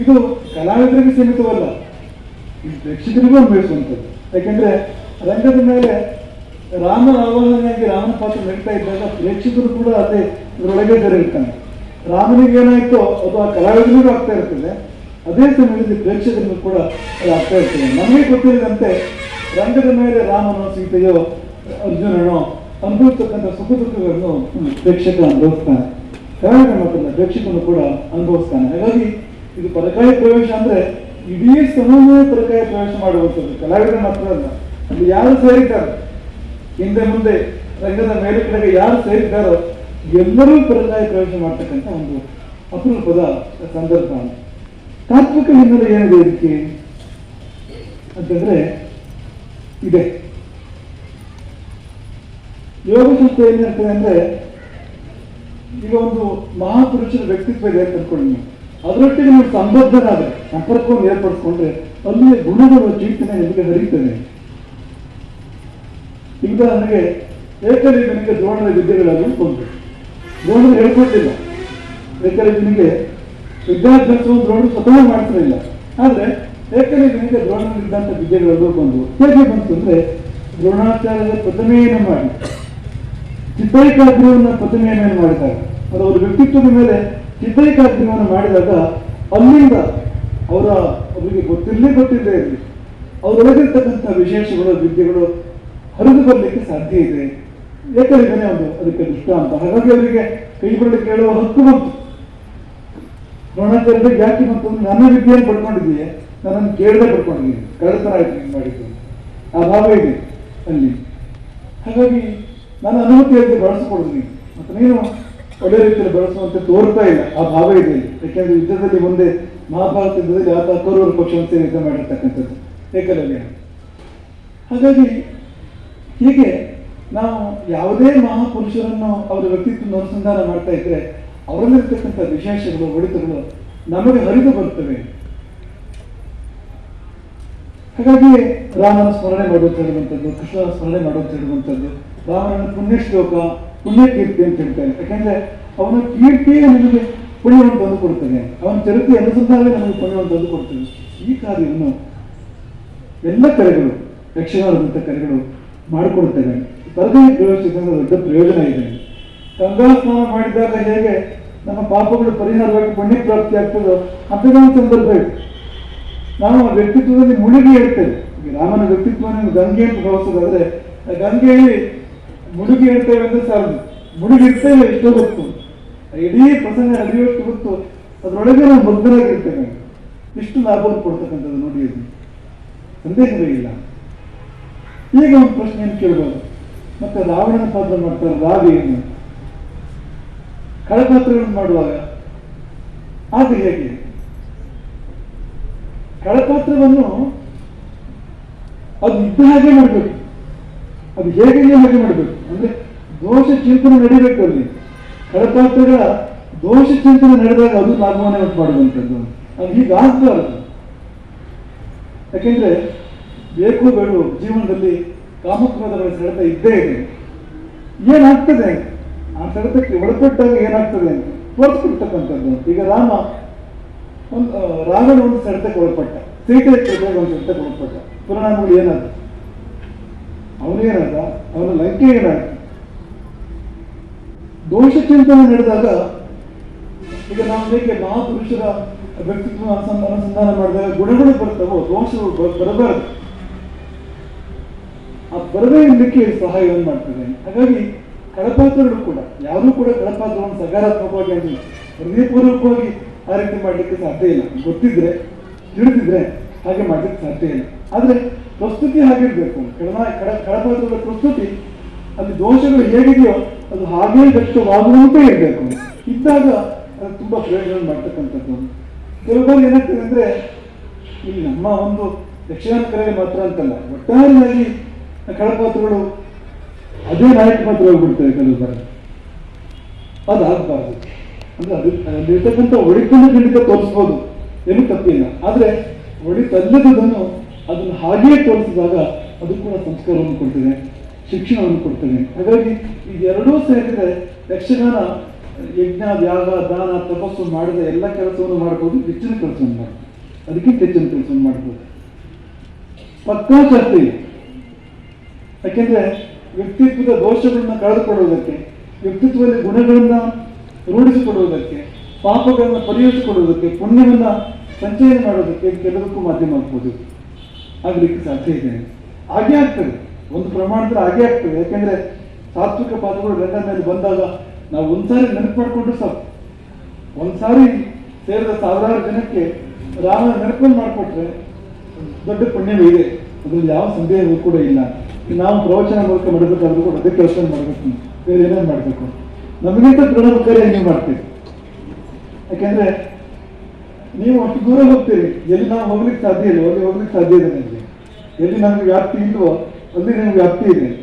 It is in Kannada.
ಇದು ಕಲಾವಿದರಿಗೆ ಸೀಮಿತವಲ್ಲ ಪ್ರೇಕ್ಷಕರಿಗೂ ಅನ್ವಯಿಸುವಂಥದ್ದು. ಯಾಕೆಂದ್ರೆ ರಂಗದ ಮೇಲೆ ರಾಮ ಆವಾಹನೆಯಾಗಿ ರಾಮನ ಪಾತ್ರ ನಡೀತಾ ಇದ್ದಾಗ ಪ್ರೇಕ್ಷಕರು ಕೂಡ ಅದೇ ಇದರೊಳಗೆ ಇರ್ತಾನೆ ರಾಮನಿಗೆ ಏನಾಯ್ತೋ ಅದು ಆ ಕಲಾವಿದರಿಗೂ ಆಗ್ತಾ ಇರ್ತದೆ. ಅದೇ ಸಮಯದಲ್ಲಿ ಪ್ರೇಕ್ಷಕರಿಗೂ ಕೂಡ ಅದು ಆಗ್ತಾ ಇರ್ತದೆ. ನಮಗೆ ಗೊತ್ತಿರದಂತೆ ರಂಗದ ಮೇಲೆ ರಾಮನೋ, ಸೀತೆಯೋ, ಅರ್ಜುನನೋ ಅನುಭವಿಸ್ತಕ್ಕಂಥ ಸುಖ ದುಃಖಗಳನ್ನು ಪ್ರೇಕ್ಷಕ ಅನುಭವಿಸ್ತಾನೆ. ಕಲಾವಿದ ಮಾತ್ರ ಪ್ರೇಕ್ಷಕನು ಕೂಡ ಅನುಭವಿಸ್ತಾನೆ. ಹಾಗಾಗಿ ಇದು ಪರಕಾಯ ಪ್ರವೇಶ ಅಂದ್ರೆ ಇಡೀ ಸಮೂಹವೇ ಪರಕಾಯ ಪ್ರವೇಶ ಮಾಡುವಂಥದ್ದು ಕಲಾವಿದ ಮಾತ್ರ ಅಲ್ಲ. ಅಲ್ಲಿ ಯಾರು ಸೇರಿದ್ದಾರೆ? ಹಿಂದೆ ಮುಂದೆ, ರಂಗದ ಮೇಲೆ ಕಡೆಗೆ ಯಾರು ಸೇರಿದ್ದಾರೋ, ಎಲ್ಲರೂ ಪರಕಾಯ ಪ್ರವೇಶ ಮಾಡ್ತಕ್ಕಂಥ ಒಂದು ಅಪರೂಪದ ಸಂದರ್ಭ. ತಾತ್ವಿಕ ಹಿನ್ನೆಲೆ ಏನಿದೆ ಇದಕ್ಕೆ? ಅಂತಂದ್ರೆ, ಇದೆ. ಯೋಗಶಾಸ್ತ್ರ ಏನ್ ಹೇಳ್ತದೆ ಅಂದ್ರೆ, ಈಗ ಒಂದು ಮಹಾಪುರುಷರ ವ್ಯಕ್ತಿತ್ವ ಇದೆ ಅಂತ ಅನ್ಕೊಳ್ಳಿ ನೀವು. ಅದರೊಟ್ಟಿಗೆ ನೀವು ಸಂಬದ್ಧರಾದ್ರೆ, ಸಂಪರ್ಕವನ್ನು ಏರ್ಪಡಿಸ್ಕೊಂಡ್ರೆ ಅಲ್ಲಿಯ ಗುಣಗಳು ಹರಿತೇನೆ ಈಗ ನನಗೆ ಏಕಲಿಂಗನಿಗೆ ದ್ರೋಣರ ವಿದ್ಯೆಗಳನ್ನು ಕೊಂದು ದ್ರೋಣರು ಹೇಳ್ಕೊಟ್ಟಿಲ್ಲ ಏಕಲಿಂಗನಿಗೆ ವಿದ್ಯಾಭ್ಯಾಸವನ್ನು ದ್ರೋಣರು ಸ್ವತಃ ಮಾಡ್ತಿರಲಿಲ್ಲ ಆದ್ರೆ ನಿಮಗೆ ದ್ರೋಣದಲ್ಲಿದ್ದಂಥ ವಿದ್ಯೆಗಳನ್ನು ಕೊಂದು ಹೇಗೆ ಬಂತು ಅಂದ್ರೆ ದ್ರೋಣಾಚಾರ್ಯದ ಪ್ರತಿಮೆಯನ್ನು ಮಾಡಿ. ಚಿತ್ರೈಕಾಗ್ರಹವನ್ನು ಪ್ರತಿಮೆಯನ್ನು ಮಾಡಿದಾಗ ಅದು ಅವರ ವ್ಯಕ್ತಿತ್ವದ ಮೇಲೆ ಚಿತ್ರೈಕಾಗ್ರಹವನ್ನು ಮಾಡಿದಾಗ ಅಲ್ಲಿಂದ ಅವರ ಅವರಿಗೆ ಗೊತ್ತಿರಲಿ ಗೊತ್ತಿಲ್ಲದೆ ಇರಲಿ, ಅವರೊಳಗಿರ್ತಕ್ಕಂಥ ವಿಶೇಷಗಳು, ವಿದ್ಯೆಗಳು ಹರಿದು ಬರಲಿಕ್ಕೆ ಸಾಧ್ಯ ಇದೆ. ಏಕೆಂದರೆ ಒಂದು ಅದಕ್ಕೆ ದೃಷ್ಟಾಂತ. ಹಾಗಾಗಿ ಅವರಿಗೆ ಕೈ ಬಿಡಲು ಕೇಳುವ ಹಕ್ಕು ಬಂತು. ದ್ರೋಣಾಚಾರ್ಯರಿಗೆ ಯಾಕೆ ಮತ್ತು ನನ್ನ ವಿದ್ಯೆಯನ್ನು ಪಡ್ಕೊಂಡಿದ್ದೀಯ? ನನ್ನನ್ನು ಕೇಳದೆ ಪಡ್ಕೊಂಡಿದ್ದೀನಿ ಕಳ್ಳತನ ಆಯ್ತು ಹಿಂಗೆ ಮಾಡಿದ್ದು. ಆ ಭಾವ ಇದೆ ಅಲ್ಲಿ. ಹಾಗಾಗಿ ನಾನು ಅನುಮತಿಯಾಗಿ ಬಳಸಿಕೊಡುದು ಮತ್ತು ನೀನು ಒಳ್ಳೆ ರೀತಿಯಲ್ಲಿ ಬಳಸುವಂತೆ ತೋರ್ತಾ ಇಲ್ಲ. ಆ ಭಾವ ಇದೆ. ಯಾಕೆಂದ್ರೆ ಯುದ್ಧದಲ್ಲಿ ಮುಂದೆ ಮಹಾಭಾರತ ಯುದ್ಧದಲ್ಲಿ ಆತ ಕೌರವರ ಪಕ್ಷವನ್ನು ಸೇರಿ ಯುದ್ಧ ಮಾಡಿರ್ತಕ್ಕಂಥದ್ದು. ಏಕಲವ್ಯ. ಹಾಗಾಗಿ ಹೀಗೆ ನಾವು ಯಾವುದೇ ಮಹಾಪುರುಷರನ್ನು ಅವರ ವ್ಯಕ್ತಿತ್ವ ಅನುಸಂಧಾನ ಮಾಡ್ತಾ ಇದ್ರೆ ಅವರಲ್ಲಿರ್ತಕ್ಕಂಥ ವಿಶೇಷಗಳು, ಒಳಿತಗಳು ನಮಗೆ ಹರಿದು ಬರ್ತವೆ ಹಾಗಾಗಿ ರಾಮನ ಸ್ಮರಣೆ ಮಾಡುವಂತ ಹೇಳುವಂಥದ್ದು ಕೃಷ್ಣನ ಸ್ಮರಣೆ ಮಾಡುವಂತ ಹೇಳುವಂಥದ್ದು ರಾಮನ ಪುಣ್ಯ ಶ್ಲೋಕ ಪುಣ್ಯ ಕೀರ್ತಿ ಅಂತ ಹೇಳ್ತಾರೆ. ಯಾಕಂದ್ರೆ ಅವನ ಕೀರ್ತಿಯೇ ನಿಮಗೆ ಪುಣ್ಯವನ್ನು ತಂದು ಕೊಡ್ತದೆ. ಅವನ ಚರಿತ್ರೆ ಅನುಸಂಧಾನವೇ ನಮಗೆ ಪುಣ್ಯವನ್ನು ತಂದು ಕೊಡ್ತದೆ. ಈ ಕಾರ್ಯವನ್ನು ಎಲ್ಲ ಕರೆಗಳು ಯಕ್ಷಗಾನದಂಥ ಕರೆಗಳು ಮಾಡಿಕೊಡ್ತೇವೆ ಪರದೇವಿ ಪ್ರವೇಶದಿಂದ ದೊಡ್ಡ ಪ್ರಯೋಜನ ಇದೆ. ಗಂಗಾ ಸ್ನಾನ ಮಾಡಿದಾಗ ಹೇಗೆ ನಮ್ಮ ಪಾಪಗಳು ಪರಿಹಾರವಾಗಿ ಪುಣ್ಯ ಪ್ರಾಪ್ತಿ ಆಗ್ತದೋ ಅಂಥದ್ದು ಒಂದು ಸಂದರ್ಭ ನಾನು ನಾವು ಆ ವ್ಯಕ್ತಿತ್ವದಲ್ಲಿ ಮುಳುಗಿ ಇರ್ತೇವೆ ರಾಮನ ವ್ಯಕ್ತಿತ್ವವನ್ನು ಗಂಗೆ ಅಂತ ಭಾವಿಸೋದಾದ್ರೆ ಗಂಗೆಯಲ್ಲಿ ಮುಳುಗಿ ಇರ್ತೇವೆ ಅಂದ್ರೆ ಸಾಲದು. ಮುಳುಗಿರ್ತೇವೆ ಎಷ್ಟು ಗೊತ್ತು. ಇಡೀ ಪ್ರಸಂಗ ನಡೆಯುವಷ್ಟು ಗೊತ್ತು. ಅದರೊಳಗೆ ನಾವು ಮಗ್ನರಾಗಿರ್ತೇವೆ. ಇಷ್ಟು ಲಾಭವನ್ನು ಕೊಡ್ತಕ್ಕಂಥದ್ದು ನೋಡಿ ಅದು ಸಂದೇಹವೇ ಇಲ್ಲ. ಈಗ ಒಂದು ಪ್ರಶ್ನೆಯನ್ನು ಕೇಳ್ಬೋದು. ಮತ್ತೆ ರಾವಣನ ಪಾತ್ರ ಮಾಡ್ತಾರೆ ರಾಗ ಏನು? ಕಳಪಾತ್ರಗಳನ್ನು ಮಾಡುವಾಗ ಆಗ ಹೇಗೆ? ಕಳಪಾತ್ರವನ್ನು ಅದು ಇದ್ದ ಹಾಗೆ ಮಾಡಬೇಕು. ಅದು ಹೇಗೆ ಹಾಗೆ ಮಾಡಬೇಕು? ಅಂದ್ರೆ ದೋಷ ಚಿಂತನೆ ನಡಿಬೇಕು ಅಲ್ಲಿ. ಕಳಪಾತ್ರಗಳ ದೋಷ ಚಿಂತನೆ ನಡೆದಾಗ ಅದು ಲಾಭವನ್ನೇ ಮಾಡುವಂಥದ್ದು. ಅದು ಹೀಗಾಗಬಾರದು. ಯಾಕೆಂದ್ರೆ ಬೇಕು ಬೇಡ ಜೀವನದಲ್ಲಿ ಕಾಮಕ್ರೋಧಗಳ ಸೆಳೆತ ಇದ್ದೇ ಇದೆ. ಏನಾಗ್ತದೆ? ಆ ಸೆಳೆತಕ್ಕೆ ಒಳಪಟ್ಟಾಗ ಏನಾಗ್ತದೆ ಅಂತ ತೋರಿಸ್ಕೊಡ್ತಕ್ಕಂಥದ್ದು ಈಗ ರಾಮ ಒಂದು ರಾಮನ ಒಂದು ಸೆಳೆತಕ್ಕೆ ಒಳಪಟ್ಟ. ಸೀತೆ ಒಂದು ಸೆಳೆತಕ್ಕೆ ಒಳಪಟ್ಟ. ಪರಿಣಾಮಗಳು ಏನಾದ ಅವನೇನಾದ ಅವನ ಲಂಕೆ ಏನಾಗ ದೋಷ ಚಿಂತನೆ ನಡೆದಾಗ, ಈಗ ನಾವು ಹೇಗೆ ಮಹಾಪುರುಷರ ವ್ಯಕ್ತಿತ್ವ ಅನುಸಂಧಾನ ಮಾಡಿದಾಗ ಗುಣಗಳು ಬರ್ತವೋ, ದೋಷಗಳು ಬರಬಾರದು. ಆ ಬರದೇ ಇರಲಿಕ್ಕೆ ಸಹಾಯವನ್ನು ಮಾಡ್ತದೆ? ಹಾಗಾಗಿ ಕಳಪಾತ್ರಗಳು ಕೂಡ, ಯಾರೂ ಕೂಡ ಕಳಪಾತ್ರವನ್ನು ಸಕಾರಾತ್ಮಕವಾಗಿ ಅಂದ್ರೆ ಹೃದಯಪೂರ್ವಕವಾಗಿ ಆ ರೀತಿ ಮಾಡಲಿಕ್ಕೆ ಸಾಧ್ಯ ಇಲ್ಲ. ಗೊತ್ತಿದ್ರೆ, ತಿಳಿದಿದ್ರೆ ಹಾಗೆ ಮಾಡ್ಲಿಕ್ಕೆ ಸಾಧ್ಯ ಇಲ್ಲ. ಆದ್ರೆ ಪ್ರಸ್ತುತಿ ಹಾಗಿರ್ಬೇಕು. ಕಳನ ಕಡ ಕಳಪಾತ್ರದ ಪ್ರಸ್ತುತಿ, ಅಲ್ಲಿ ದೋಷಗಳು ಹೇಗಿದೆಯೋ ಅದು ಹಾಗೇ ವ್ಯಕ್ತವಾಗುವಂತೆ ಇರಬೇಕು. ಇದ್ದಾಗ ಅದು ತುಂಬಾ ಪ್ರಯೋಜನ ಮಾಡ್ತಕ್ಕಂಥದ್ದು. ಕೆಲವು ಬಾರಿ ಏನಾಗ್ತದೆ ಅಂದರೆ, ಇಲ್ಲಿ ನಮ್ಮ ಒಂದು ದಕ್ಷಿಣ ಕಲೆಗೆ ಮಾತ್ರ ಅಂತಲ್ಲ ಒಟ್ಟಾರೆಯಾಗಿ ಕಡಪಾತ್ರಗಳು ಅದೇ ನಾಯಕ ಮಾತ್ರ ಹೋಗ್ಬಿಡ್ತವೆ ಕೆಲವು ಬಾರಿ ಅದಾಗಬಾರ್ದು. ಅಂದ್ರೆ ಅದು ಅಲ್ಲಿರ್ತಕ್ಕಂಥ ಒಳಿತನ್ನು ಖಂಡಿತ ತೋರಿಸ್ಬೋದು. ಏನು ತಪ್ಪಿಲ್ಲ. ಆದ್ರೆ ಒಳಿತಲ್ಲದನ್ನು ಅದನ್ನು ಹಾಗೆಯೇ ತೋರಿಸಿದಾಗ ಅದು ಕೂಡ ಸಂಸ್ಕಾರವನ್ನು ಕೊಡ್ತದೆ, ಶಿಕ್ಷಣವನ್ನು ಕೊಡ್ತದೆ. ಹಾಗಾಗಿ ಇದೆರಡೂ ಸೇರಿದ್ರೆ ಯಕ್ಷಗಾನ, ಯಜ್ಞ ಯಾಗ ದಾನ, ತಪಸ್ಸು ಮಾಡಿದ ಎಲ್ಲ ಕೆಲಸವನ್ನು ಮಾಡ್ಬೋದು, ಹೆಚ್ಚಿನ ಕೆಲಸವನ್ನು ಮಾಡ್ಬೋದು. ಅದಕ್ಕಿಂತ ಹೆಚ್ಚಿನ ಕೆಲಸವನ್ನು ಮಾಡ್ಬೋದು. ಪಕ್ಕಾ. ಯಾಕೆಂದ್ರೆ ವ್ಯಕ್ತಿತ್ವದ ದೋಷಗಳನ್ನ ಕಳೆದುಕೊಳ್ಳುವುದಕ್ಕೆ, ವ್ಯಕ್ತಿತ್ವದಲ್ಲಿ ಗುಣಗಳನ್ನ ರೂಢಿಸಿಕೊಳ್ಳುವುದಕ್ಕೆ, ಪಾಪಗಳನ್ನ ಪರಿಹರಿಸಿಕೊಳ್ಳುವುದಕ್ಕೆ ಪುಣ್ಯವನ್ನು ಸಂಚಯನ ಮಾಡೋದಕ್ಕೆ ಕೆಲವಕ್ಕೂ ಮಾಧ್ಯಮ ಆಗ್ಬೋದು. ಆಗ್ಲಿಕ್ಕೆ ಸಾಧ್ಯ ಇದೆ. ಹಾಗೆ ಆಗ್ತದೆ. ಒಂದು ಪ್ರಮಾಣದಲ್ಲಿ ಹಾಗೆ ಆಗ್ತದೆ. ಯಾಕೆಂದ್ರೆ ಸಾತ್ವಿಕ ಪಾತ್ರಗಳು ಗಂಡ ಮೇಲೆ ಬಂದಾಗ ನಾವು ಒಂದ್ಸಾರಿ ನೆನಪು ಮಾಡಿಕೊಂಡ್ರೆ ಸಾಕು. ಒಂದ್ಸಾರಿ ಸೇರಿದ ಸಾವಿರಾರು ಜನಕ್ಕೆ ರಾಮ ನೆನಪನ್ನು ಮಾಡಿಕೊಟ್ರೆ ದೊಡ್ಡ ಪುಣ್ಯವೇ ಇದೆ. ಅದ್ರಲ್ಲಿ ಯಾವ ಸಂದೇಹವೂ ಕೂಡ ಇಲ್ಲ. ನಾವು ಪ್ರವಚನ ಮೂಲಕ ಮಾಡಬೇಕಾದ್ರೂ ಕೂಡ ಅದೇ ಕೆಲಸ ಮಾಡಬೇಕು. ಬೇರೆ ಏನೇನು ಮಾಡಬೇಕು? ನಮಗಿಂತ ಪ್ರಣವಕಾರಿ ನೀವು ಮಾಡ್ತೀವಿ ಯಾಕೆಂದ್ರೆ ನೀವು ಅಷ್ಟು ದೂರ ಹೋಗ್ತೀರಿ. ಎಲ್ಲಿ ನಾವು ಹೋಗ್ಲಿಕ್ಕೆ ಸಾಧ್ಯ ಇಲ್ಲ, ಅಲ್ಲಿ ಹೋಗ್ಲಿಕ್ಕೆ ಸಾಧ್ಯ ಇದೆ ನಿಮಗೆ. ಎಲ್ಲಿ ನಮ್ಗೆ ವ್ಯಾಪ್ತಿ ಇಲ್ವೋ, ಅಲ್ಲಿ ನಿಮ್ಗೆ ವ್ಯಾಪ್ತಿ ಇದೆ.